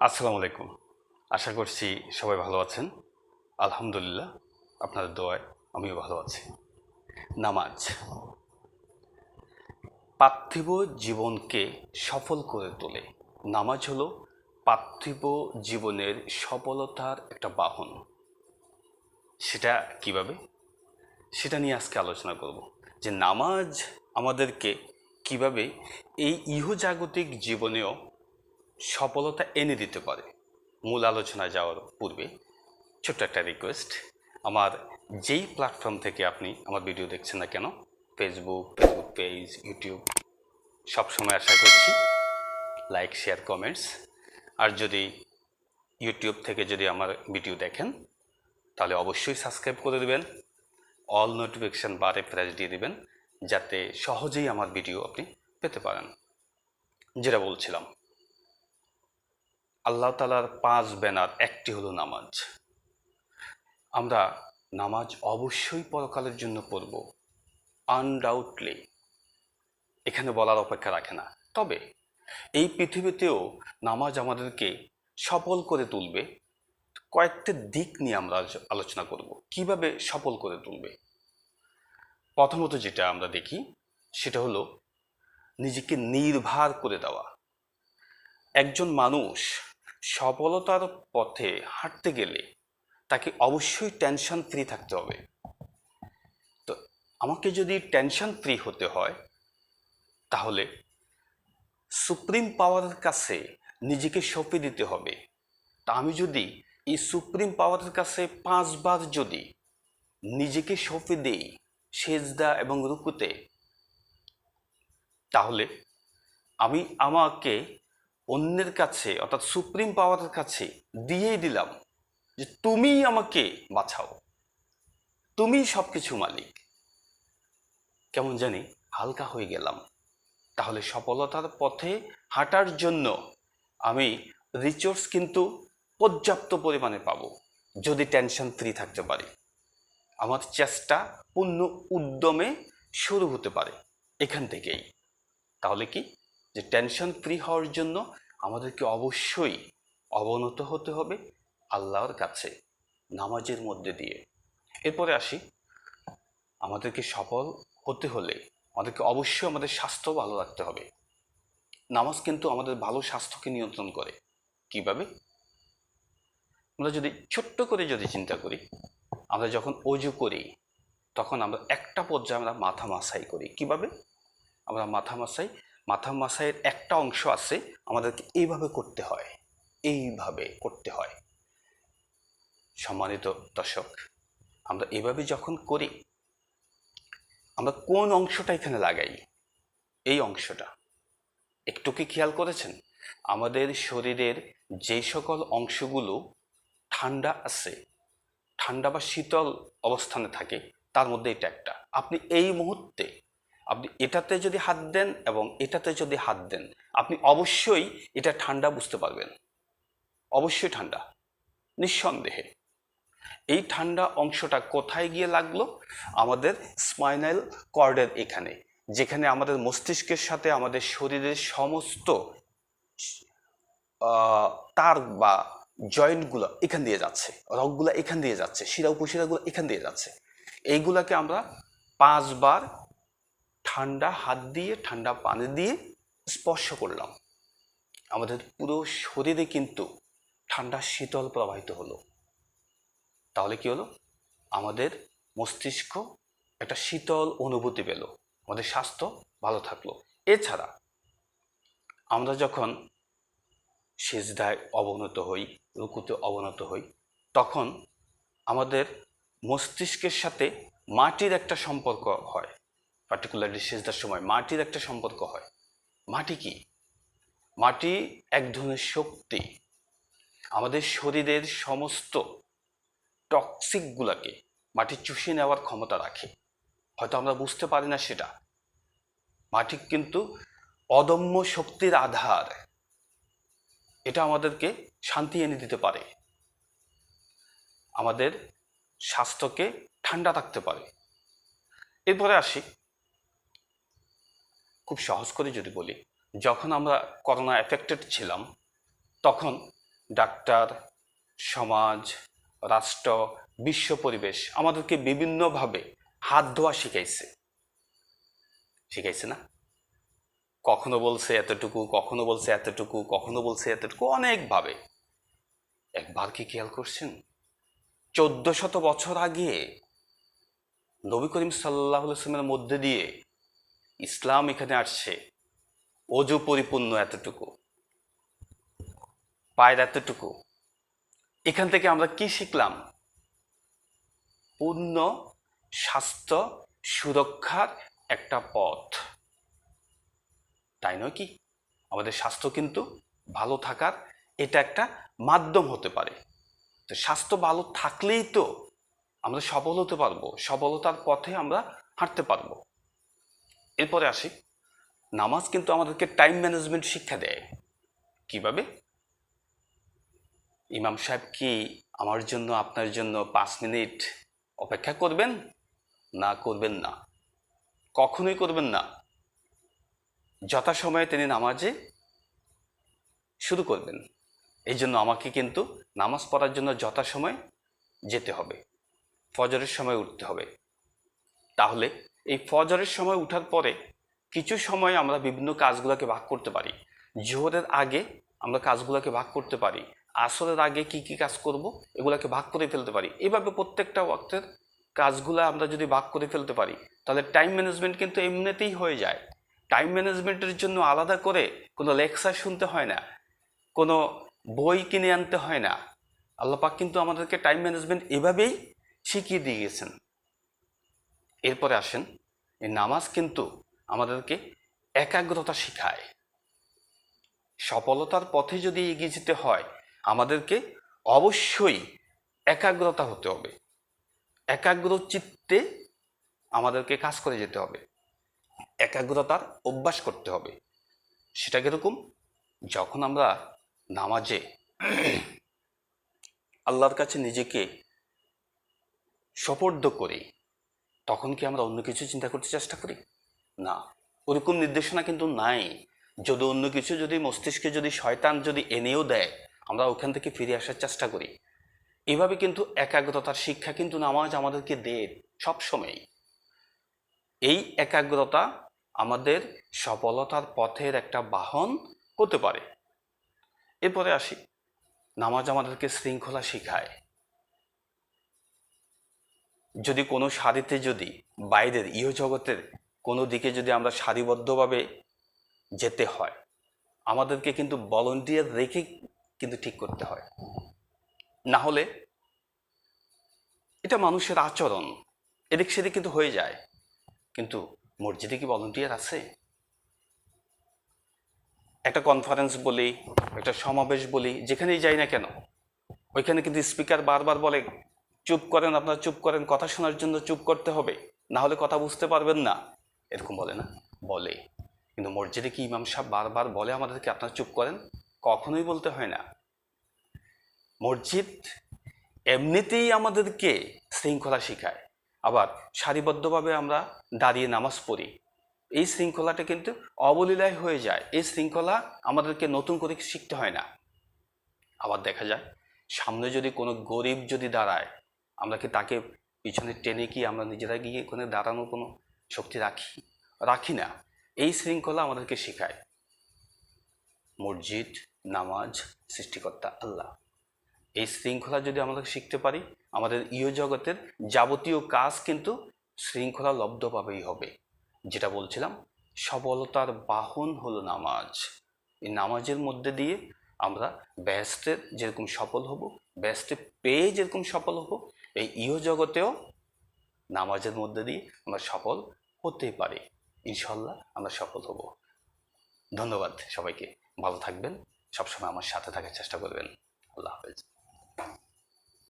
আসসালামু আলাইকুম। আশা করছি সবাই ভালো আছেন। আলহামদুলিল্লাহ, আপনাদের দোয়ায় আমিও ভালো আছি। নামাজ। পার্থিব জীবনকে সফল করে তোলে। নামাজ হলো পার্থিব জীবনের সফলতার একটা বাহন। সেটা কীভাবে? সেটা নিয়ে আজকে আলোচনা করব। যে নামাজ আমাদেরকে কীভাবে এই ইহজাগতিক জীবনেও সফলতা এনে দিতে পারে। মূল আলোচনায় যাওয়ার পূর্বে ছোট্ট একটা রিকোয়েস্ট আমার যেই প্ল্যাটফর্ম থেকে আপনি আমার ভিডিও দেখছেন না কেন ফেসবুক ফেসবুক পেজ ইউটিউব সবসময় আশা করছি লাইক শেয়ার কমেন্টস আর যদি ইউটিউব থেকে যদি আমার ভিডিও দেখেন, তাহলে অবশ্যই সাবস্ক্রাইব করে দেবেন। অল নোটিফিকেশান বারে প্রেস দিয়ে দেবেন, যাতে সহজেই আমার ভিডিও আপনি পেতে পারেন। যেটা বলছিলাম আল্লাহ তালার পাঁচ ব্যানার, একটি হলো নামাজ। আমরা নামাজ অবশ্যই পরকালের জন্য পড়ব। আনডাউটলি এখানে বলার অপেক্ষা রাখে না। তবে এই পৃথিবীতেও নামাজ আমাদেরকে সফল করে তুলবে। কয়েকটা দিক নিয়ে আমরা আলোচনা করব। কীভাবে সফল করে তুলবে? প্রথমত যেটা আমরা দেখি, সেটা হলো নিজেকে নির্ভার করে দেওয়া। একজন মানুষ সফলতার পথে হাঁটতে গেলে তাকে অবশ্যই টেনশন ফ্রি থাকতে হবে। তো আমাকে যদি টেনশন ফ্রি হতে হয়, তাহলে সুপ্রিম পাওয়ারের কাছে নিজেকে সঁপে দিতে হবে। তা আমি যদি এই সুপ্রিম পাওয়ারের কাছে পাঁচবার যদি নিজেকে সঁপে দেই সেজদা এবং রুকুতে, তাহলে আমি আমাকে অন্যের কাছে, অর্থাৎ সুপ্রিম পাওয়ারের কাছে দিয়েই দিলাম যে তুমি আমাকে বাঁচাও। তুমি সব কিছু মালিক। কেমন জানি হালকা হয়ে গেলাম। তাহলে সফলতার পথে হাঁটার জন্য আমি রিচোর্স কিন্তু পর্যাপ্ত পরিমাণে পাবো, যদি টেনশন ফ্রি থাকতে পারি। আমার চেষ্টা পূর্ণ উদ্যমে শুরু হতে পারে এখান থেকেই। তাহলে কি? যে টেনশন ফ্রি হওয়ার জন্য আমাদেরকে অবশ্যই অবনত হতে হবে আল্লাহর কাছে নামাজের মধ্যে দিয়ে। এরপরে আসি, আমাদেরকে সফল হতে হলে আমাদেরকে অবশ্যই আমাদের স্বাস্থ্য ভালো রাখতে হবে। নামাজ কিন্তু আমাদের ভালো স্বাস্থ্যকে নিয়ন্ত্রণ করে। কীভাবে? আমরা যদি ছোট্ট করে যদি চিন্তা করি, আমরা যখন অজু করি, তখন আমরা একটা পর্যায়ে আমরা মাথা মাসাই করি। কীভাবে? আমরা মাথা মাসাই মাথা মাসাইয়ের একটা অংশ আছে, আমাদেরকে এইভাবে করতে হয়, এইভাবে করতে হয়। সম্মানিত দর্শক, আমরা এভাবে যখন করি, আমরা কোন অংশটা এখানে লাগাই? এই অংশটা। একটু কি খেয়াল করেছেন? আমাদের শরীরের যে সকল অংশগুলো ঠান্ডা আছে, ঠান্ডা বা শীতল অবস্থানে থাকে, তার মধ্যে এটা একটা। আপনি এই মুহূর্তে আপনি এটাতে যদি হাত দেন এবং এটাতে যদি হাত দেন, আপনি অবশ্যই এটা ঠান্ডা বুঝতে পারবেন। অবশ্যই ঠান্ডা। নিঃসন্দেহে। এই ঠান্ডা অংশটা কোথায় গিয়ে লাগল? আমাদের স্পাইনাল কর্ডের এখানে, যেখানে আমাদের মস্তিষ্কের সাথে আমাদের শরীরের সমস্ত তার বা জয়েন্টগুলো এখান দিয়ে যাচ্ছে, রগগুলো এখান দিয়ে যাচ্ছে, শিরা উপশিরাগুলো এখান দিয়ে যাচ্ছে। এইগুলাকে আমরা পাঁচবার ঠান্ডা হাত দিয়ে, ঠান্ডা পানি দিয়ে স্পর্শ করলাম। আমাদের পুরো শরীরে কিন্তু ঠান্ডা শীতল প্রবাহিত হলো। তাহলে কি হলো? আমাদের মস্তিষ্ক একটা শীতল অনুভূতি পেল। আমাদের স্বাস্থ্য ভালো থাকল। এছাড়া আমরা যখন সেজদায় অবনত হই, রুকুতে অবনত হই, তখন আমাদের মস্তিষ্কের সাথে মাটির একটা সম্পর্ক হয়। পার্টিকুলারলি সেজদার সময় মাটির একটা সম্পর্ক হয়। মাটি কি? মাটি এক ধরনের শক্তি। আমাদের শরীরের সমস্ত টক্সিকগুলোকে মাটি চুষে নেওয়ার ক্ষমতা রাখে। হয়তো আমরা বুঝতে পারি না সেটা। মাটি কিন্তু অদম্য শক্তির আধার। এটা আমাদেরকে শান্তি এনে দিতে পারে। আমাদের স্বাস্থ্যকে ঠান্ডা রাখতে পারে। এরপরে আসি খুব সহজ করে যদি বলি, যখন আমরা করোনা এফেক্টেড ছিলাম, তখন ডাক্তার, সমাজ, রাষ্ট্র, বিশ্ব পরিবেশ আমাদেরকে বিভিন্নভাবে হাত ধোয়া শিখাইছে। শিখাইছে না? কখনো বলছে এতটুকু, কখনো বলছে এতটুকু, কখনো বলছে এতটুকু, অনেকভাবে। একবার কি খেয়াল করছেন? চোদ্দ শত বছর আগে নবী করিম সাল্লাহ সাল্লামের মধ্যে দিয়ে ইসলাম এখানে আসছে। অজু পরিপূর্ণ এতটুকু। পায়ের এতটুকু। এখান থেকে আমরা কি শিখলাম? পূর্ণ স্বাস্থ্য সুরক্ষার একটা পথ। তাই নয় কি? আমাদের স্বাস্থ্য কিন্তু ভালো থাকার এটা একটা মাধ্যম হতে পারে। তো স্বাস্থ্য ভালো থাকলেই তো আমরা সফল হতে পারব। সফলতার পথে আমরা হাঁটতে পারব। এরপরে আসি। নামাজ কিন্তু আমাদেরকে টাইম ম্যানেজমেন্ট শিক্ষা দেয়। কীভাবে? ইমাম সাহেব কি আমার জন্য, আপনার জন্য পাঁচ মিনিট অপেক্ষা করবেন? না করবেন না। কখনোই করবেন না। যথাসময়ে তিনি নামাজে শুরু করবেন। এই জন্য আমাকে কিন্তু নামাজ পড়ার জন্য যথাসময়ে যেতে হবে। ফজরের সময় উঠতে হবে। তাহলে এই ফজরের সময় উঠার পরে কিছু সময় আমরা বিভিন্ন কাজগুলোকে ভাগ করতে পারি। জোহরের আগে আমরা কাজগুলোকে ভাগ করতে পারি। আসরের আগে কি কি কাজ করব এগুলোকে ভাগ করে ফেলতে পারি। এভাবে প্রত্যেকটা ওয়াক্তের কাজগুলো আমরা যদি ভাগ করে ফেলতে পারি, তাহলে টাইম ম্যানেজমেন্ট কিন্তু এমনিতেই হয়ে যায়। টাইম ম্যানেজমেন্টের জন্য আলাদা করে কোনো লেকচার শুনতে হয় না, কোনো বই কিনে আনতে হয় না। আল্লাহ পাক কিন্তু আমাদেরকে টাইম ম্যানেজমেন্ট এভাবেই শিখিয়ে দিয়ে গেছেন। এরপরে আসেন এই নামাজ কিন্তু আমাদেরকে একাগ্রতা শেখায়। সফলতার পথে যদি এগিয়ে যেতে হয়, আমাদেরকে অবশ্যই একাগ্রতা হতে হবে। একাগ্র চিত্তে আমাদেরকে কাজ করে যেতে হবে। একাগ্রতার অভ্যাস করতে হবে। সেটা কীরকম? যখন আমরা নামাজে আল্লাহর কাছে নিজেকে সপর্দ করি তখন কি আমরা অন্য কিছু চিন্তা করতে চেষ্টা করি? না। ওরকম নির্দেশনা কিন্তু নাই। যদি অন্য কিছু যদি মস্তিষ্কে যদি শয়তান যদি এনেও দেয়, আমরা ওখান থেকে ফিরে আসার চেষ্টা করি। এভাবে কিন্তু একাগ্রতার শিক্ষা কিন্তু নামাজ আমাদেরকে দেয় সবসময়ই এই একাগ্রতা আমাদের সফলতার পথের একটা বাহন হতে পারে। এরপরে আসি। নামাজ আমাদেরকে শৃঙ্খলা শেখায়। যদি কোনো সারিতে যদি বাইরের ইহজগতের কোনো দিকে যদি আমরা সারিবদ্ধভাবে যেতে হয়, আমাদেরকে কিন্তু ভলেন্টিয়ার রেখে কিন্তু ঠিক করতে হয়। না হলে এটা মানুষের আচরণ, এদিক সেদিক কিন্তু হয়ে যায়। কিন্তু মসজিদে কি ভলেন্টিয়ার আছে? একটা কনফারেন্স বলি, একটা সমাবেশ বলি, যেখানেই যাই না কেন, ওইখানে কিন্তু স্পিকার বারবার বলে চুপ করেন, আপনারা চুপ করেন, কথা শোনার জন্য চুপ করতে হবে। না হলে কথা বুঝতে পারবেন না। এরকম বলে না? বলে। কিন্তু মসজিদে কি ইমাম সাহেব বারবার বলে আমাদেরকে, আপনারা চুপ করেন কখনোই বলতে হয় না। মসজিদ এমনিতেই আমাদেরকে শৃঙ্খলা শেখায়। আবার সারিবদ্ধভাবে আমরা দাঁড়িয়ে নামাজ পড়ি। এই শৃঙ্খলাটা কিন্তু অবলীলায় হয়ে যায়। এই শৃঙ্খলা আমাদেরকে নতুন করে শিখতে হয় না। আবার দেখা যায়, সামনে যদি কোনো গরিব যদি দাঁড়ায় আমরা কি তাকে পিছনে টেনে কি আমরা নিজেরা গিয়ে ওখানে দাঁড়ানোর কোনো শক্তি রাখি রাখি না। এই শৃঙ্খলা আমাদেরকে শেখায়। মসজিদ, নামাজ, সৃষ্টিকর্তা, আল্লাহ। এই শৃঙ্খলা যদি আমরা শিখতে পারি, আমাদের ইয় জগতের যাবতীয় কাজ কিন্তু শৃঙ্খলা লব্ধভাবেই হবে। যেটা বলছিলাম, সবলতার বাহন হলো নামাজ। এই নামাজের মধ্যে দিয়ে আমরা ব্যস্তের যেরকম সফল হব, ব্যস্তে পেয়ে যেরকম সফল হব এই ইহ জগতেও নামাজের মধ্যে দিয়ে আমরা সফল হতে পারি। ইনশাল্লাহ আমরা সফল হব। ধন্যবাদ সবাইকে। ভালো থাকবেন। সবসময় আমার সাথে থাকার চেষ্টা করবেন। আল্লাহ হাফেজ।